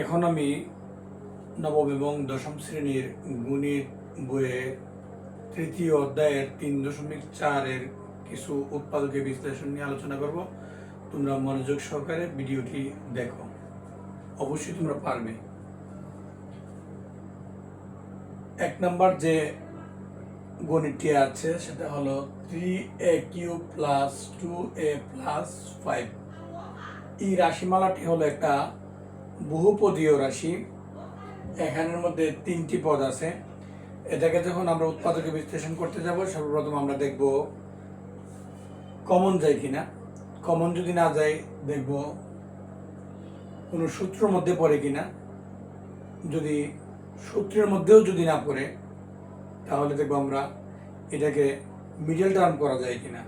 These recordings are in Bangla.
এখন আমি নবম এবং দশম শ্রেণির গণিত বইয়ের তৃতীয় অধ্যায়ের তিন দশমিক চারের কিছু উৎপাদকের বিশ্লেষণ নিয়ে আলোচনা করব। তোমরা মনোযোগ সহকারে ভিডিওটি দেখো। অবশ্যই তোমরা পারবে। এক নাম্বার যে গণিতটি আছে, সেটা হলো three a cube plus two a plus five এই রাশিমালাটি হলো একটা বহুপদীয় রাশি, এখানের মধ্যে তিনটি পদ আছে। এটাকে যখন আমরা উৎপাদকে বিশ্লেষণ করতে যাব, সর্বপ্রথম আমরা দেখব কমন যায় কিনা। কমন যদি না যায়, দেখব কোনো সূত্রের মধ্যে পড়ে কিনা। যদি সূত্রের মধ্যেও যদি না পড়ে, তাহলে দেখব আমরা এটাকে মিডল টার্ম করা যায় কিনা।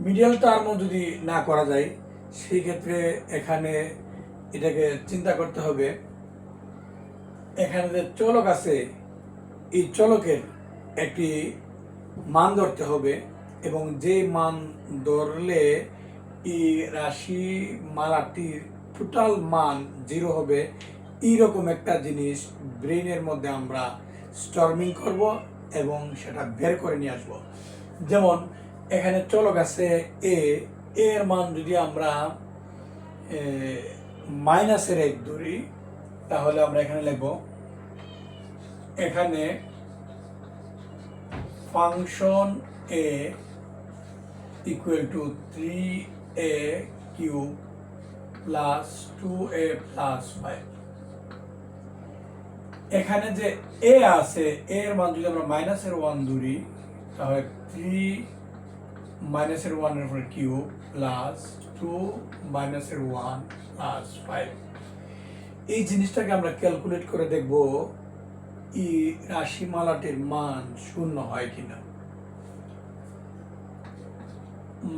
মিডল টার্মও যদি না করা যায় সেই ক্ষেত্রে এখানে এটাকে চিন্তা করতে হবে। এখানে যে চলক আছে, এই চলকের একটি মান ধরতে হবে এবং যে মান ধরলে এই রাশি মালাটির টোটাল মান জিরো হবে। এইরকম একটা জিনিস ব্রেনের মধ্যে আমরা স্টর্মিং করব এবং সেটা বের করে নিয়ে আসব। যেমন এখানে চলক আছে এ এর মান যদি আমরা মাইনাসের এক ধরি, তাহলে আমরা এখানে লিখব, এখানে function a equal to three a cube plus two a plus five এখানে যে এ আছে, এর মান যদি আমরা মাইনাসের ওয়ান ধরি, তাহলে থ্রি মাইনাসের ওয়ানের উপরে কিউ প্লাস টু মাইনাসের ওয়ান প্লাস ফাইভ এই জিনিসটাকে আমরা ক্যালকুলেট করে দেখব এই রাশিমালাটির মান শূন্য হয় কিনা।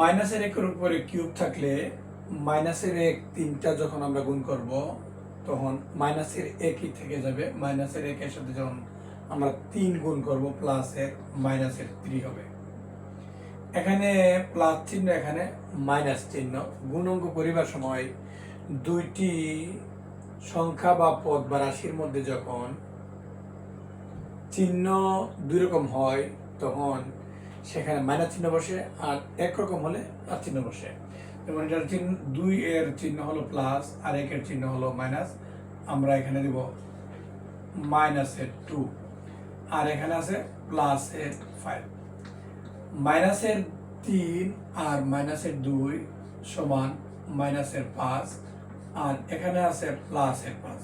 মাইনাসের একের উপরে কিউব থাকলে মাইনাসের এক তিনটা যখন আমরা গুণ করব, তখন মাইনাসের একই থেকে যাবে। মাইনাসের একের সাথে যখন আমরা তিন গুণ করব প্লাসের মাইনাসের থ্রি হবে। এখানে প্লাস চিহ্ন, এখানে মাইনাস চিহ্ন। গুণাঙ্ক করিবার সময় দুইটি সংখ্যা বা পদ বা রাশির মধ্যে যখন চিহ্ন দুই রকম হয়, তখন সেখানে মাইনাস চিহ্ন বসে আর একরকম হলে প্লাস চিহ্ন বসে। যেমন এটার চিহ্ন, দুই এর চিহ্ন হলো প্লাস আর একের চিহ্ন হলো মাইনাস। আমরা এখানে দিব মাইনাসের টু আর এখানে আছে প্লাসের ফাইভ মাইনাসের তিন আর মাইনাসের দুই সমান মাইনাসের পাঁচ, আর এখানে আছে প্লাসের পাঁচ।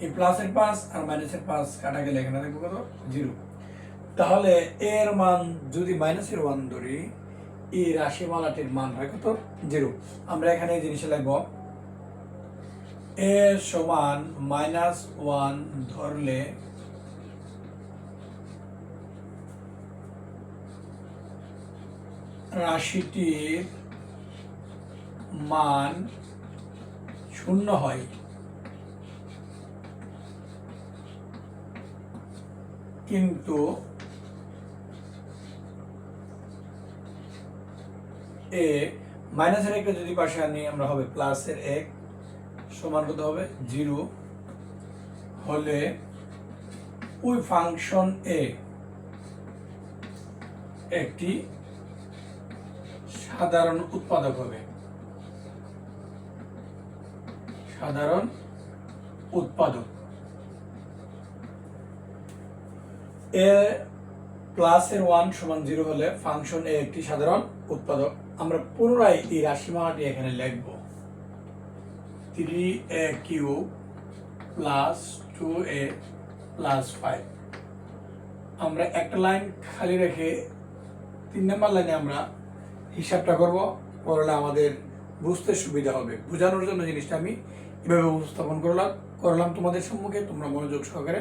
এই প্লাসের পাঁচ আর মাইনাসের পাঁচ কাটা গেলে এখানে দেখব কত? জিরো। তাহলে এর মান যদি মাইনাসের ওয়ান ধরি, এই রাশিমালাটির মান হয় কত? জিরো। আমরা এখানে এই জিনিসে লিখব। এ সমান মাইনাস ওয়ান ধরলে রাশিটির মান শূন্য হয়। কিন্তু এ মাইনাসের একটা যদি পাশে আনি, আমরা হবে প্লাসের এক, সমান কত হবে? জিরো। হলে ওই ফাংশন এ একটি সাধারণ উৎপাদক হবে। সাধারণ উৎপাদক। এ প্লাসের ওয়ান সমান জিরো হলে ফাংশন এ একটি সাধারণ উৎপাদক। আমরা পুনরায় এই রাশিমালাটি এখানে লিখব। Three a cube plus two a plus five আমরা একটা লাইন খালি রেখে তিন নম্বর লাইনে আমরা হিসাবটা করব, করলে আমাদের বুঝতে সুবিধা হবে। বোঝানোর জন্য জিনিসটা আমি এভাবে উপস্থাপন করলাম করলাম তোমাদের সম্মুখে, তোমরা মনোযোগ সহকারে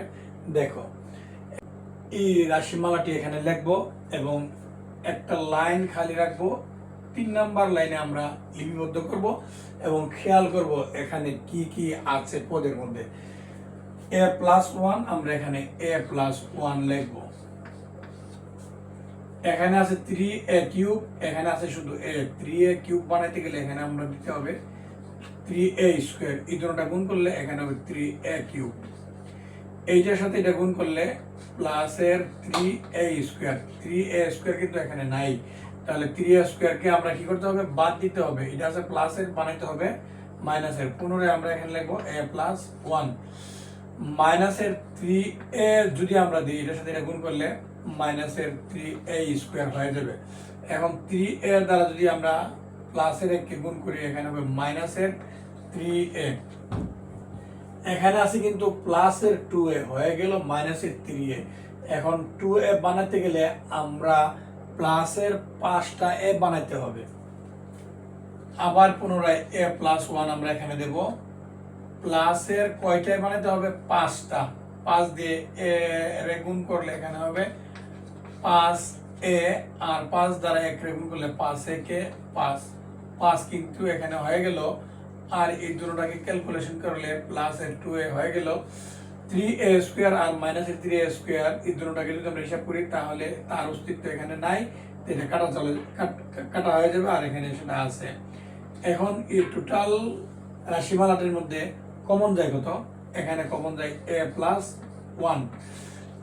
দেখো। এই রাশিমালাটি এখানে লিখব এবং একটা লাইন খালি রাখব। তিন নাম্বার লাইনে আমরা লিপিবদ্ধ করব এবং খেয়াল করব এখানে কি কি আছে পদের মধ্যে। এ প্লাস ওয়ান, আমরা এখানে এ প্লাস ওয়ান লিখব। এখানে আছে থ্রি এ কিউব এখানে আছে শুধু এ থ্রি এ কিউব বানাইতে গেলে এখানে আমরা দিতে হবে থ্রি এ স্কোয়ার এই দুটোটা গুণ করলে এখানে হবে থ্রি এ কিউব এইটার সাথে এটা গুণ করলে প্লাসের three a square three a square কিন্তু এখানে নাই। তাহলে থ্রি এ স্কোয়ারকে আমরা কি করতে হবে? বাদ দিতে হবে। এটা আছে প্লাসের বানাইতে হবে মাইনাসের পুনরায় আমরা এখানে লিখব এ প্লাস ওয়ান মাইনাসের থ্রি এ যদি আমরা দিই, এটার সাথে এটা গুণ করলে মাইনাসের থ্রি এ স্কোয়ার হয়ে যাবে। এখন থ্রি এর দ্বারা যদি আমরা প্লাসের এককে গুণ করি, এখানে হবে মাইনাসের থ্রি এ এখানে আছে কিন্তু প্লাসের টু এ হয়ে গেল মাইনাসের থ্রি এ এখন টু এ বানাতে গেলে আমরা প্লাসের পাঁচটা এ বানাইতে হবে। আবার পুনরায় এ প্লাস ওয়ান আমরা এখানে দেব। প্লাসের কয়টায় বানাতে হবে? পাঁচটা। পাঁচ দিয়ে এ গুণ করলে এখানে হবে পাঁচ এ আর পাঁচ দ্বারা এক করলে পাঁচ পাঁচ। কিন্তু এখানে হয়ে গেল। আর এই দুটোটাকে ক্যালকুলেশন করলে প্লাস টু এ হয়ে গেল। থ্রি এ স্কোয়ার আর মাইনাস থ্রি এ স্কোয়ার এই দুটোটাকে যদি আমরা হিসাব করি, তাহলে তার অস্তিত্ব এখানে নাই। এটা কাটা চলে, কাটা হয়ে যাবে আর এখানে সেটা আছে এখন এই টোটাল রাশিমালাটির মধ্যে কমন যায় কত? এখানে কমন যায় এ প্লাস ওয়ান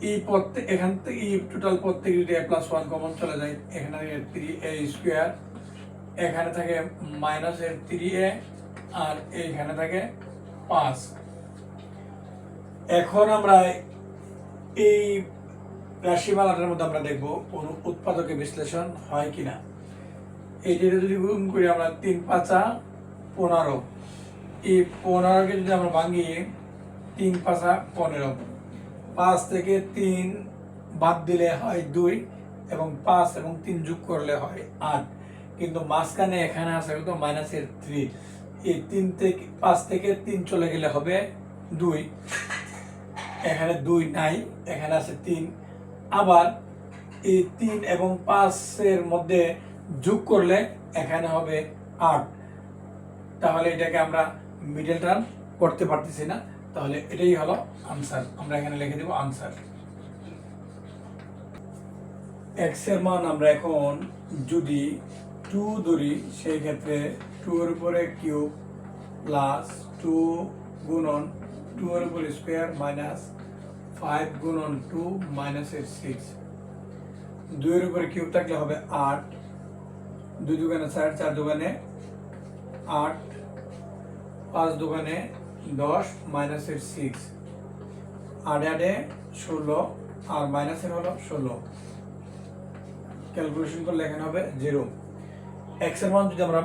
এই প্রত্যেক এখান থেকে, এই টোটাল প্রত্যেক যদি এ প্লাস ওয়ান কমন চলে যায়, এখানে থ্রি এ স্কোয়ার এখানে থাকে মাইনাস এর থ্রি এ আর এইখানে থাকে পাঁচ। এখন আমরা এই রাশিমালাটার মধ্যে আমরা দেখব কোন উৎপাদকের বিশ্লেষণ হয় কিনা। এইটা যদি গুণ করি আমরা তিন পাঁচা পনেরো। এই পনেরোকে যদি আমরা ভাঙি তিন পাঁচা পনেরো। পাঁচ থেকে তিন বাদ দিলে হয় দুই এবং পাঁচ এবং তিন যোগ করলে হয় আট। কিন্তু মাঝখানে এখানে আছে কত? মাইনাসের থ্রি এই তিন থেকে, পাঁচ থেকে তিন চলে গেলে হবে দুই। এখানে দুই নাই, এখানে আছে তিন। আবার এই তিন এবং পাঁচের মধ্যে যোগ করলে এখানে হবে আট। তাহলে এটাকে আমরা মিডল টার্ম করতে পারতেছি না। তাহলে এটাই হলো আনসার আমরা এখানে লিখে দেব আনসার এক্সের মান আমরা এখন যদি টু ধরি, সেই ক্ষেত্রে টু এর উপরে কিউব প্লাস টু গুণন টু এর উপরে স্কোয়ার মাইনাস ফাইভ গুণন টু মাইনাসের সিক্স দুইয়ের উপরে কিউব থাকলে হবে আট। দুই দোকানে চার চার দোকানে আট। পাঁচ দোকানে দশ মাইনাসের সিক্স আটে আটে ষোলো, আর মাইনাসের হলো ষোলো। ক্যালকুলেশন করলে এখানে হবে জিরো এক্সের মান যদি আমরা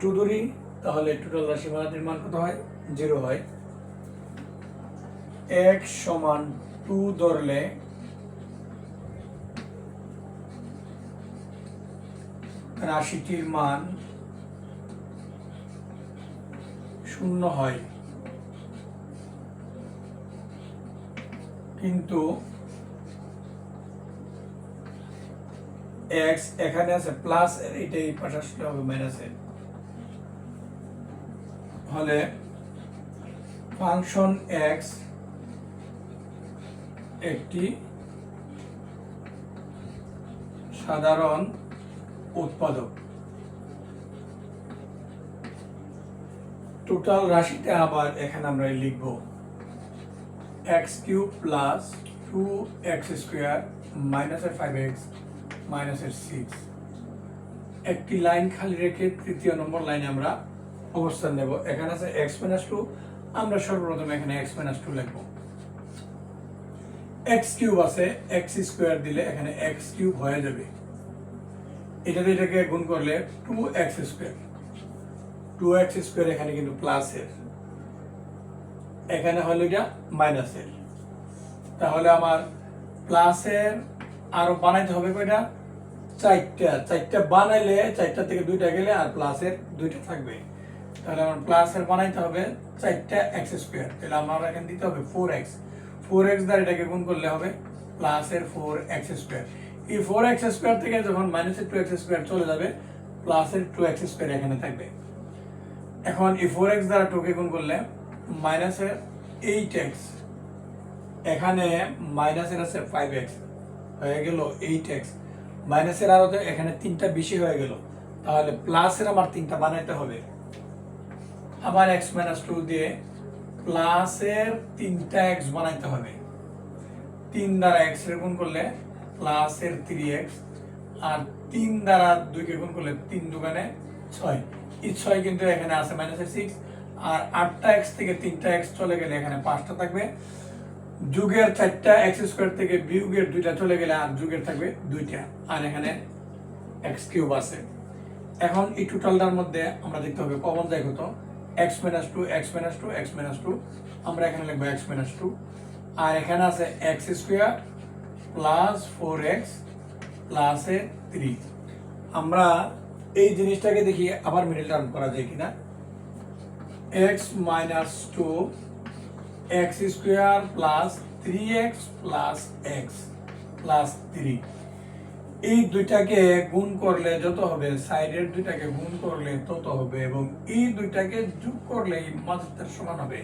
টু ধরি, তাহলে টোটাল রাশি মান কত হয়? জিরো হয়। এক্স সমান টু ধরলে রাশিটির মান শূন্য হয়। কিন্তু এক্স এখানে আছে প্লাস এটা এই পাশে আসলে হবে মাইনাসের হলে ফাংশন এক্স একটি সাধারণ উৎপাদক। টোটাল রাশিটা আবার এখানে আমরা লিখব। X cube plus two x square মাইনাসের ফাইভ এক্স মাইনাসের সিক্স একটি লাইন খালি রেখে তৃতীয় নম্বর লাইনে আমরা অবস্থান নেব। এখানে আছে এক্স মাইনাস টু আমরা সর্বপ্রথম এখানে এক্স মাইনাস টু লিখব। এক্স কিউব আছে এক্স স্কোয়ার দিলে এখানে এক্স কিউব হয়ে যাবে। এটাতে এটাকে গুণ করলে two x square two x square এখানে কিন্তু প্লাসের এখানে হলো এটা মাইনাসের তাহলে আমার প্লাসের আরও বানাইতে হবে কয়টা? চারটা। চারটা বানাইলে চারটা থেকে দুইটা গেলে আর প্লাসের দুইটা থাকবে। তাহলে আমার প্লাসের বানাইতে হবে চারটা এক্স স্কোয়ার তাহলে আমার এখানে দিতে হবে ফোর এক্স ফোর এক্স দ্বারা এটাকে গুণ করলে হবে প্লাসের ফোর এক্স স্কোয়ার এই ফোর এক্স স্কোয়ার থেকে যখন মাইনাসের টু এক্স স্কোয়ার চলে যাবে প্লাসের টু এক্স স্কোয়ার এখানে থাকবে। এখন এই ফোর এক্স দ্বারা টুকে গুণ করলে মাইনাসের এইট এক্স এখানে মাইনাসের আছে ফাইভ এক্স হয়ে গেল এইট এক্স মাইনাসের আরও তো এখানে তিনটা বেশি হয়ে গেল। তাহলে প্লাসের আমার তিনটা বানাইতে হবে। আবার এক্স মাইনাস টু দিয়ে প্লাসের তিনটা এক্স বানাইতে হবে। তিন দ্বারা এক্সের গুণ করলে প্লাসের থ্রি এক্স আর তিন দ্বারা দুইকে গুণ করলে তিন দোকানে ছয়। এই ছয় কিন্তু এখানে আছে মাইনাসের সিক্স আর আটটা এক্স থেকে তিনটা এক্স চলে গেলে এখানে পাঁচটা থাকবে। যুগের চারটা এক্স স্কোয়ার থেকে বিয়োগের দুইটা চলে গেলে আর যুগের থাকবে দুইটা। আর এখানে এক্স কিউব আছে। এখন এই টোটালটার মধ্যে আমরা দেখতে হবে কমন যায় কত? X minus two x minus two x minus two আমরা এখানে লিখব এক্স মাইনাস টু আর এখানে আছে x square plus four x প্লাসে থ্রি আমরা এই জিনিসটাকে দেখি আবার মিডিল টার্ম করা যায় কিনা। X minus two x square plus three x plus x plus three এই দুইটাকে গুণ করলে যত হবে, সাইডের দুইটাকে গুণ করলে তত হবে এবং এই দুইটাকে যোগ করলে মাঝের সমান হবে।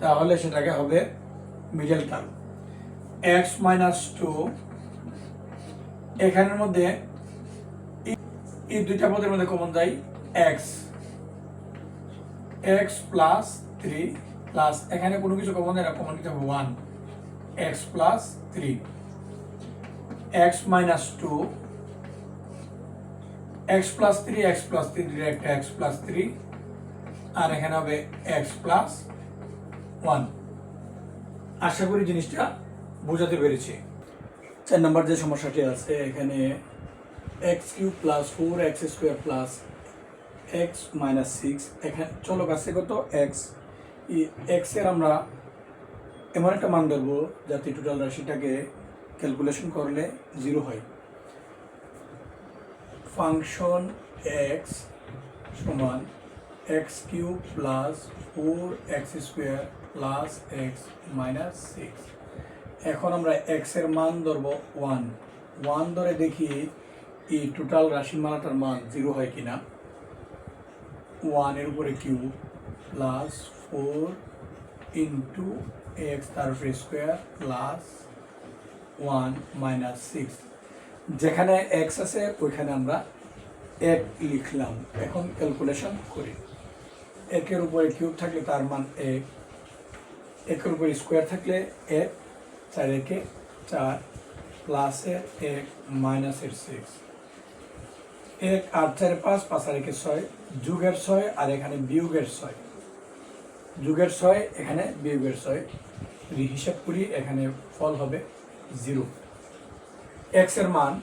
তাহলে সেটাকে হবে middle term x minus two এখানের মধ্যে এই দুইটা পদের মধ্যে কমন যায় x x plus three plus এখানে কোনো কিছু কমন না কমন নিতে হবে one x plus three x minus two x plus three x plus three একটা এক্স প্লাস থ্রি আর এখানে হবে এক্স প্লাস ওয়ান আশা করি জিনিসটা বোঝাতে পেরেছি। চার নম্বর যে সমস্যাটি আছে, এখানে x cube plus four x square plus x minus six, এখানে চলক আছে কত? এক্স। এক্সের আমরা এমন একটা মান ধরবো যাতে টোটাল রাশিটাকে ক্যালকুলেশন করলে জিরো হয়। ফাংশন এক্স সমান x cube plus four x square plus x minus six. এখন আমরা এক্সের মান ধরবো ওয়ান। ওয়ান ধরে দেখি এই টোটাল রাশিমালাটার মান জিরো হয় কিনা। ওয়ানের উপরে cube plus four into x তার উপরে square plus one minus six যেখানে এক্স আছে, ওইখানে আমরা এক লিখলাম। এখন ক্যালকুলেশন করি। একের উপরে কিউব থাকলে তার মান এক। একের উপরে স্কোয়ার থাকলে এক। চার একে চার প্লাসের এক মাইনাসের সিক্স এক আট চার পাঁচ পাঁচ আর একে ছয়। যুগের ছয় আর এখানে বিয়োগের ছয়। যুগের ছয়, এখানে বিয়োগের ছয়। যদি হিসাব করি, এখানে ফল হবে জিরো। এক্সের মান,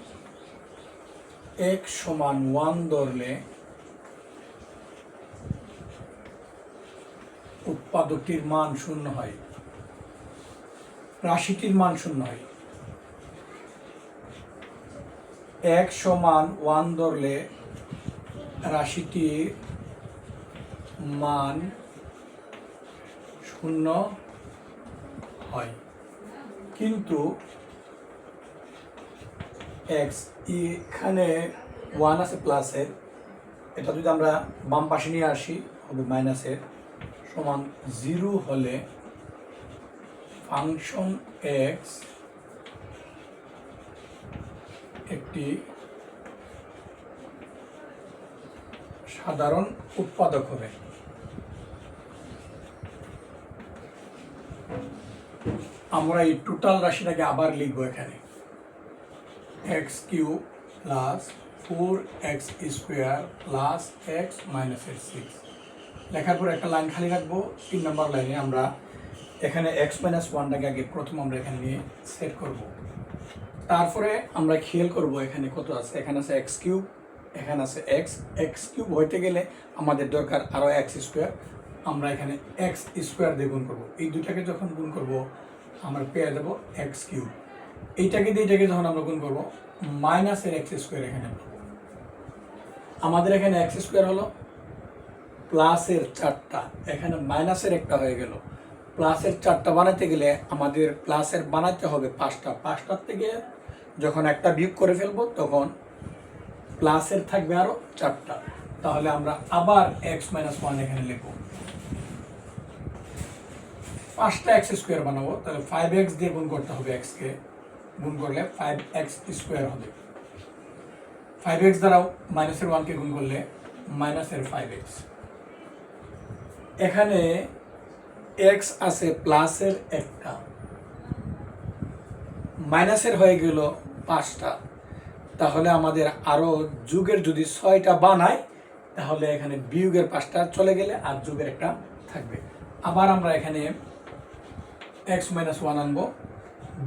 এক সমান ওয়ান ধরলে উৎপাদকটির মান শূন্য হয়। রাশিটির মান শূন্য হয়। এক সমান ওয়ান ধরলে রাশিটির মান শূন্য হয়। কিন্তু এক্স এখানে ওয়ান আছে প্লাসের এটা যদি আমরা বাম পাশে নিয়ে আসি, হবে মাইনাসের সমান জিরো হলে ফাংশন এক্স একটি সাধারণ উৎপাদক হবে। আমরা এই টোটাল রাশিটাকে আবার লিখব এখানে। X cube plus four x square plus x মাইনাসের সিক্স। লেখার পর একটা লাইন খালি রাখব, তিন নম্বর লাইনে আমরা এখানে এক্স মাইনাস ওয়ানটাকে আগে প্রথম আমরা এখানে নিয়ে সেট করব। তারপরে আমরা খেয়াল করব এখানে কত আছে, এখানে আছে এক্স কিউব এখানে আছে এক্স এক্স কিউব হইতে গেলে আমাদের দরকার আরও এক্স স্কোয়ার আমরা এখানে এক্স স্কোয়ার দিয়ে গুণ করব। এই দুটাকে যখন গুণ করব, আমরা পেয়ে যাব এক্স কিউব এইটাকে দিয়ে এটাকে যখন আমরা গুণ করব মাইনাসের এক্স স্কোয়ার এখানে আমাদের এখানে এক্স স্কোয়ার হলো প্লাসের চারটা। এখানে মাইনাসের একটা হয়ে গেল। প্লাসের চারটা বানাতে গেলে আমাদের প্লাসের বানাতে হবে পাঁচটা। পাঁচটার থেকে যখন একটা বিয়োগ করে ফেলব, তখন প্লাসের থাকবে আরও চারটা। তাহলে আমরা আবার এক্স মাইনাস ওয়ান এখানে লিখব। পাঁচটা এক্স স্কোয়ার বানাবো, তাহলে ফাইভ এক্স দিয়ে গুণ করতে হবে এক্স কে। গুণ করলে ফাইভ এক্স স্কোয়ার হবে। ফাইভ এক্স দ্বারাও মাইনাসের ওয়ানকে গুণ করলে মাইনাসের ফাইভ এক্স। এখানে এক্স আছে প্লাসের একটা। মাইনাসের হয়ে গেল পাঁচটা। তাহলে আমাদের আরও যুগের যদি ছয়টা বানায়, তাহলে এখানে বিয়োগের পাঁচটা চলে গেলে আর যুগের একটা থাকবে। আবার আমরা এখানে এক্স মাইনাস ওয়ান আনব।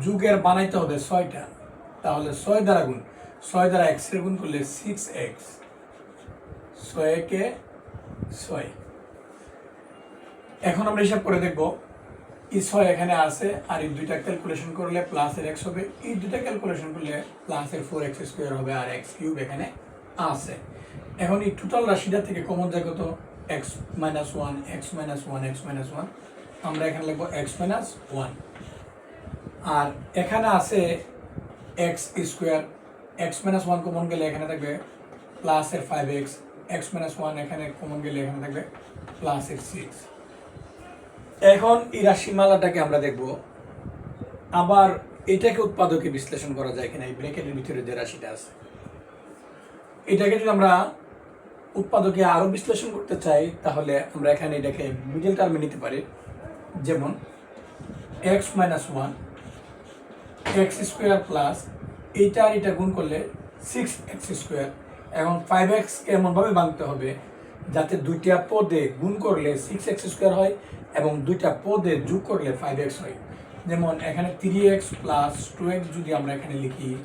যুগের বানাইতে হবে ছয়টা, তাহলে ছয় দ্বারা গুণ, ছয় দ্বারা এক্সের গুণ করলে সিক্স এক্স ছয় ছয়কে ছয়। এখন আমরা হিসাব করে দেখব এই ছয় এখানে আছে, আর এই দুইটা ক্যালকুলেশন করলে প্লাসের এক্স হবে। এই দুইটা ক্যালকুলেশন করলে প্লাসের ফোর এক্স স্কোয়ার হবে আর এক্স কিউব এখানে আছে। এখন এই টোটাল রাশিটা থেকে কমন যায় x minus one x minus one x minus one আমরা এখানে লিখব এক্স মাইনাস ওয়ান আর এখানে আছে x square x minus one common গেলে এখানে থাকবে প্লাসের five x x minus one এখানে কমন গেলে এখানে থাকবে প্লাসের সিক্স এখন এই রাশিমালাটাকে আমরা দেখব। আবার এটাকে উৎপাদকে বিশ্লেষণ করা যায় কিনা, এই ব্র্যাকেটের ভিতরে যে রাশিটা আছে। এটাকে যদি আমরা উৎপাদকে আরও বিশ্লেষণ করতে চাই, তাহলে আমরা এখানে এটাকে মিডিল টার্মে নিতে পারি। যেমন x minus one x square plus এইটা আর এটা গুণ করলে সিক্স এক্স স্কোয়ার এখন ফাইভ এক্সকে এমনভাবে ভাঙতে হবে যাতে দুইটা পদে গুণ করলে সিক্স এক্স স্কোয়ার হয় এবং দুইটা পদে যোগ করলে ফাইভ এক্স হয়। যেমন এখানে three x plus two x যদি আমরা এখানে লিখি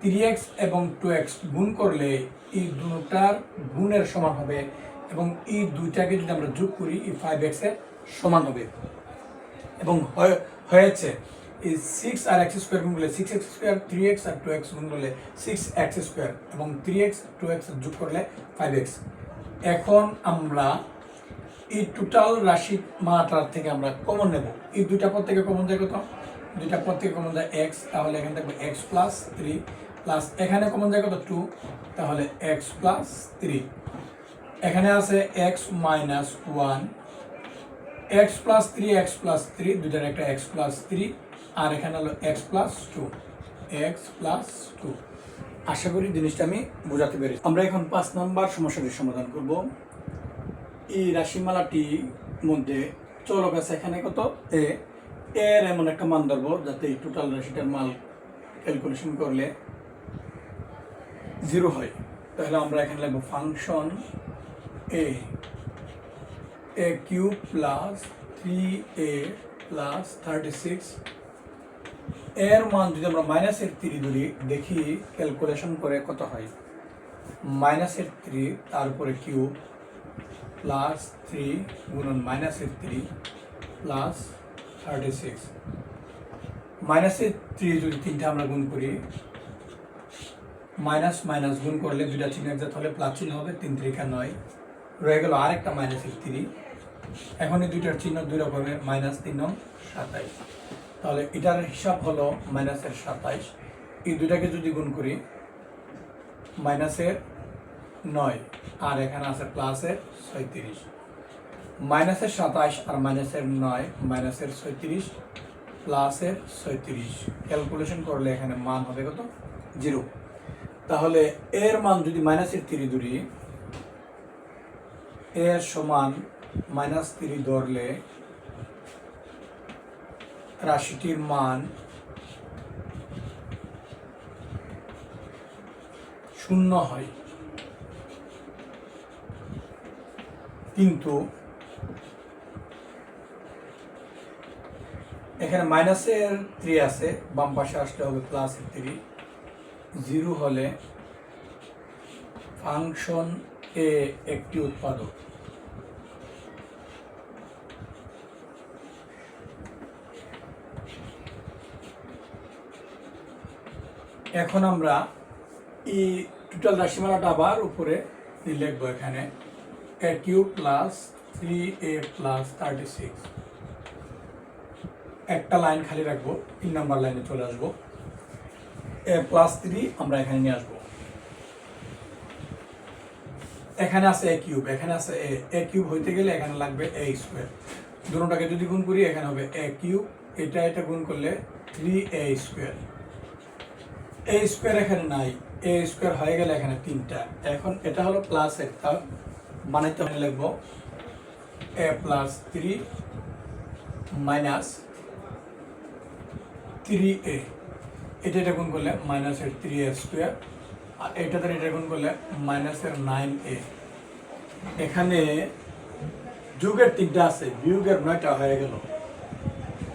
থ্রি এক্স এবং টু এক্স গুণ করলে এই দুটার গুণের সমান হবে এবং এই দুইটাকে যদি আমরা যোগ করি, এই ফাইভ এক্সের সমান হবে। এবং হয়ে- হয়েছে, এই সিক্স আর এক্স স্কোয়ার গুণ করলে six x square three x আর টু এক্স গুণ করলে সিক্স এক্স স্কোয়ার এবং থ্রি এক্স টু এক্স যোগ করলে ফাইভ এক্স এখন আমরা এই টোটাল রাশি মাটার থেকে আমরা কমন নেব। এই দুইটা পদ থেকে কমন যায় কত? দুইটা পদ থেকে কমন যায় এক্স তাহলে এখানে থাকবে এক্স প্লাস থ্রি প্লাস এখানে কমন যায় কত? টু তাহলে এক্স প্লাস থ্রি এখানে আছে x minus one x plus three x plus three দুইটার একটা এক্স প্লাস থ্রি আর এখানে হলো x plus two x plus two আশা করি জিনিসটা আমি বোঝাতে পেরেছি। আমরা এখন পাঁচ নম্বর সমস্যাটির সমাধান করব। এই রাশিমালাটির মধ্যে চলক আছে এখানে কত? এ। এর এমন একটা মান ধরবো যাতে এই টোটাল রাশিটার মাল ক্যালকুলেশন করলে জিরো হয়। তাহলে আমরা এখানে লিখব function a a cube plus three a plus thirty six এর মান যদি আমরা মাইনাসের থ্রি ধরি, দেখি ক্যালকুলেশন করে কত হয়? মাইনাসের থ্রি তারপরে কিউব প্লাস থ্রি গুণন মাইনাসের থ্রি প্লাস থার্টি সিক্স মাইনাসের থ্রি যদি তিনটা আমরা গুণ করি মাইনাস মাইনাস গুণ করলে দুইটা চিহ্ন একজাত হলে প্লাস চিহ্ন হবে, তিন ত্রিকা নয়। রয়ে গেল আরেকটা মাইনাসের থ্রি এখন এই দুইটার চিহ্ন দুই রকমের মাইনাস তিন নং সাতাইশ। তাহলে এটার হিসাব হলো মাইনাসের সাতাইশ। এই দুইটাকে যদি গুণ করি মাইনাসের নয়, আর এখানে আছে প্লাসের ছয়ত্রিশ। মাইনাসের সাতাইশ আর মাইনাসের নয় মাইনাসের ছয়ত্রিশ প্লাসের ছয়ত্রিশ। ক্যালকুলেশন করলে এখানে মান হবে কত? জিরো তাহলে এর মান যদি মাইনাসের তিরি ধরি, এর সমান মাইনাস তিরি ধরলে রাশিটির মান শূন্য হয়। কিন্তু এখানে মাইনাসের থ্রি আছে, বাম পাশে আসলে হবে প্লাসের থ্রি জিরো হলে ফাংশন এ একটি উৎপাদক। এখন আমরা এই টোটাল রাশিমালাটা আবার উপরে লিখব এখানে a cube plus three a plus thirty six একটা লাইন খালি রাখব, তিন নাম্বার লাইনে চলে আসব। এ প্লাস থ্রি আমরা এখানে নিয়ে আসব। এখানে আছে এ কিউব এখানে আছে এ এ কিউব হইতে গেলে এখানে লাগবে এ স্কোয়ার দুটোটাকে যদি গুণ করি, এখানে হবে এ কিউব এটা এটা গুণ করলে three a square a square এখানে নাই এ স্কোয়ার হয়ে গেলে এখানে তিনটা। এখন এটা হলো প্লাস একটা বানাইতে হলে লিখব a plus three minus three a এটা এটা গুণ করলে মাইনাসের থ্রি এ স্কোয়ার আর এটা এটাতে এটা গুণ করলে মাইনাসের নাইন এ এখানে যুগের তিনটা আছে, বিয়োগের নয়টা হয়ে গেল।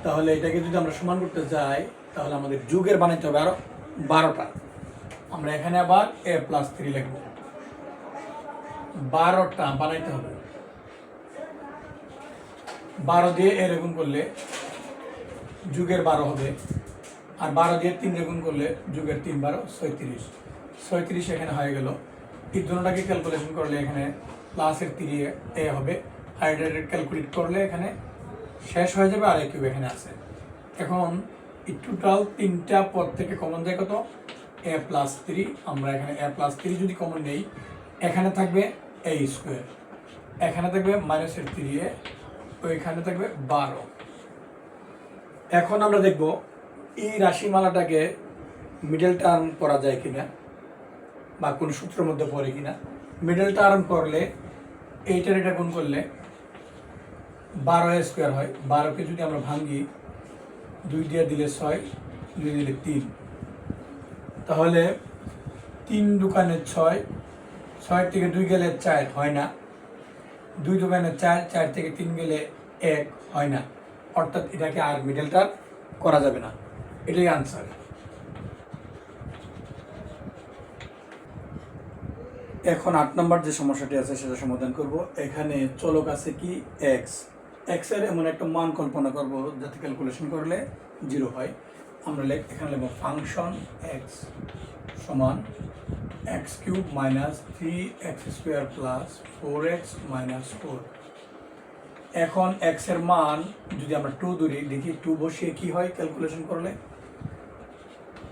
তাহলে এটাকে যদি আমরা সমান করতে যাই, তাহলে আমাদের যুগের বানাইতে হবে আরও বারোটা। আমরা এখানে আবার এ প্লাস থ্রি লিখব। বারোটা বানাইতে হবে। বারো দিয়ে এ রেগুন করলে যুগের বারো হবে। আর বারো দিয়ে তিন রেগুন করলে যুগের তিন, বারো, ছয়ত্রিশ। ছয়ত্রিশ এখানে হয়ে গেল। এই দুটাকে ক্যালকুলেশন করলে এখানে প্লাসের তিরি এ হবে। এটা ক্যালকুলেট করলে এখানে শেষ হয়ে যাবে আর এ কিউব এখানে আছে। এখন টোটাল তিনটা পদ থেকে কমন যায় কত? এ প্লাস থ্রি আমরা এখানে এ প্লাস থ্রি যদি কমন নেই, এখানে থাকবে এ স্কোয়ার এখানে থাকবে মাইনাসের থ্রি এ ওইখানে থাকবে বারো। এখন আমরা দেখব এই রাশিমালাটাকে মিডল টার্ম করা যায় কিনা, বা কোন সূত্রের মধ্যে পড়ে কিনা। মিডল টার্ম করলে এইটার এটা গুণ করলে বারো স্কোয়ার হয়। বারোকে যদি আমরা ভাঙি দুই দিয়ে দিলে ছয়, দুই দিলে তিন। তাহলে তিন দোকানে ছয় ছয় থেকে দুই গেলে চার, হয় না। দুই দোকানে চার চার থেকে তিন গেলে এক, হয় না। অর্থাৎ এটাকে আর মিডলটা করা যাবে না। এটাই আনসার এখন আট নম্বর যে সমস্যাটি আছে, সেটা সমাধান করব। এখানে চলক আছে কি? এক্স এক্সের এমন একটা মান কল্পনা করব যাতে ক্যালকুলেশন করলে জিরো হয়। আমরা লেখ এখানে লিখব ফাংশন এক্স সমান x cube minus three x square plus four x minus four এখন এক্সের মান যদি আমরা টু ধরি, দেখি টু বসিয়ে কি হয় ক্যালকুলেশন করলে?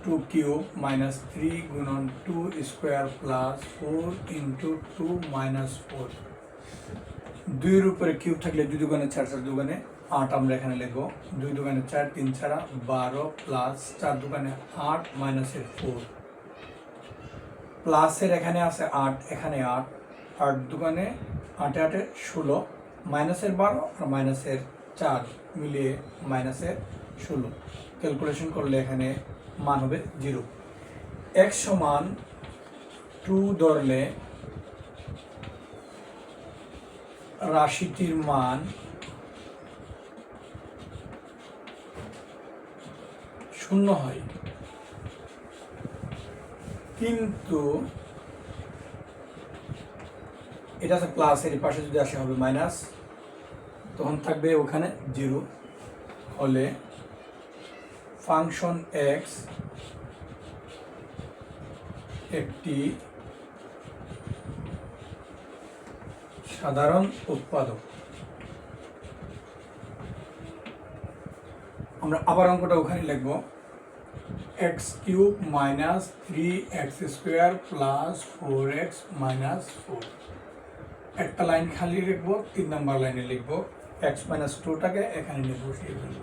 টু কিউব মাইনাস থ্রি গুণন two square plus four into two minus four দুইয়ের উপরে কিউব থাকলে দুই দোকানে চার চার দোকানে আট আমরা এখানে লিখব দুই দোকানে চার, তিন ছাড়া বারো প্লাস চার দোকানে আট মাইনাসের ফোর প্লাসের এখানে আছে আট, এখানে আট। আট দোকানে আটে আটে ষোলো মাইনাসের বারো আর মাইনাসের চার মিলিয়ে মাইনাসের ষোলো। ক্যালকুলেশন করলে এখানে মান হবে জিরো এক সমান টু ধরলে রাশিটির মান শূন্য হয়। কিন্তু এটা আছে প্লাস এর পাশে যদি আসে হবে মাইনাস তখন থাকবে ওখানে জিরো হলে ফাংশন এক্স একটি সাধারণ উৎপাদক। আমরা আবার অঙ্কটা ওখানে লিখব। X cube minus three x square plus four x minus four একটা লাইন খালি লিখব, তিন নম্বর লাইনে লিখব। এক্স মাইনাস টুটাকে এখানে নিয়ে বসিয়ে ফেলব।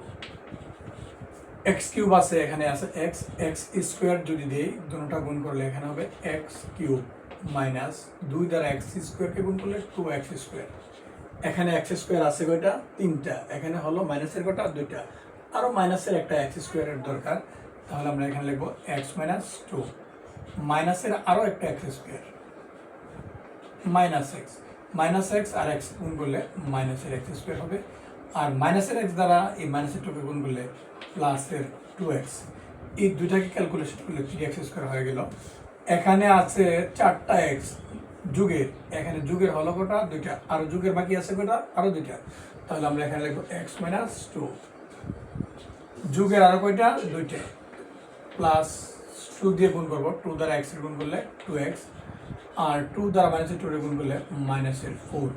এক্স কিউব আছে, এখানে আছে। এক্স এক্স স্কোয়ার যদি দিই দুটোটা গুণ করলে এখানে হবে এক্স কিউব মাইনাস দুই দ্বারা এক্স স্কোয়ারকে গুণ করলে টু এক্স স্কোয়ার। এখানে এক্স স্কোয়ার আছে কয়টা? তিনটা। এখানে হলো মাইনাসের কয়টা? দুইটা। আরও মাইনাসের একটা এক্স স্কোয়ারের দরকার। তাহলে আমরা এখানে লিখব এক্স মাইনাস টু মাইনাসের আরও একটা x square. Minus x minus x আর এক্স গুণ করলে মাইনাসের এক্স স্কোয়ার হবে। আর মাইনাসের এক্স দ্বারা এই মাইনাসের টুকে গুণ করলে প্লাসের টু এক্স এই দুইটাকে ক্যালকুলেশন করলে থ্রি এক্স স্কোয়ার হয়ে গেল। এখানে আছে চারটা এক্স যুগের। এখানে যুগের হলো কটা? দুইটা। আর যুগের বাকি আছে কটা? আরও দুইটা। তাহলে আমরা এখানে লিখব এক্স মাইনাস টু যুগের আরও কয়টা? দুইটা। প্লাস টু দিয়ে গুণ করব। টু দ্বারা এক্স গুণ করলে টু এক্স আর টু দ্বারা মাইনাসের টু গুণ করলে মাইনাসের ফোর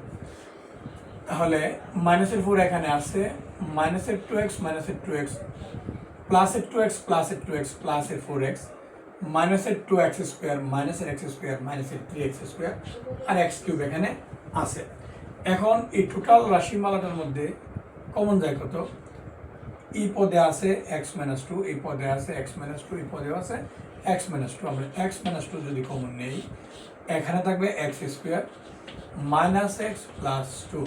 তাহলে মাইনাসের ফোর এখানে আছে। মাইনাসের টু এক্স মাইনাসের টু এক্স প্লাসের টু এক্স প্লাসের টু এক্স প্লাসের ফোর এক্স মাইনাসের টু এক্স স্কোয়ার মাইনাসের এক্স স্কোয়ার মাইনাসের থ্রি এক্স স্কোয়ার আর এক্স কিউব এখানে আছে। এখন এই টোটাল রাশিমালাটার মধ্যে কমন যায় কত? এই পদে আছে এক্স মাইনাস টু এই পদে আছে এক্স মাইনাস টু এই পদে আছে এক্স মাইনাস টু আমরা এক্স মাইনাস টু যদি কমন নেই, এখানে থাকবে x square minus x plus two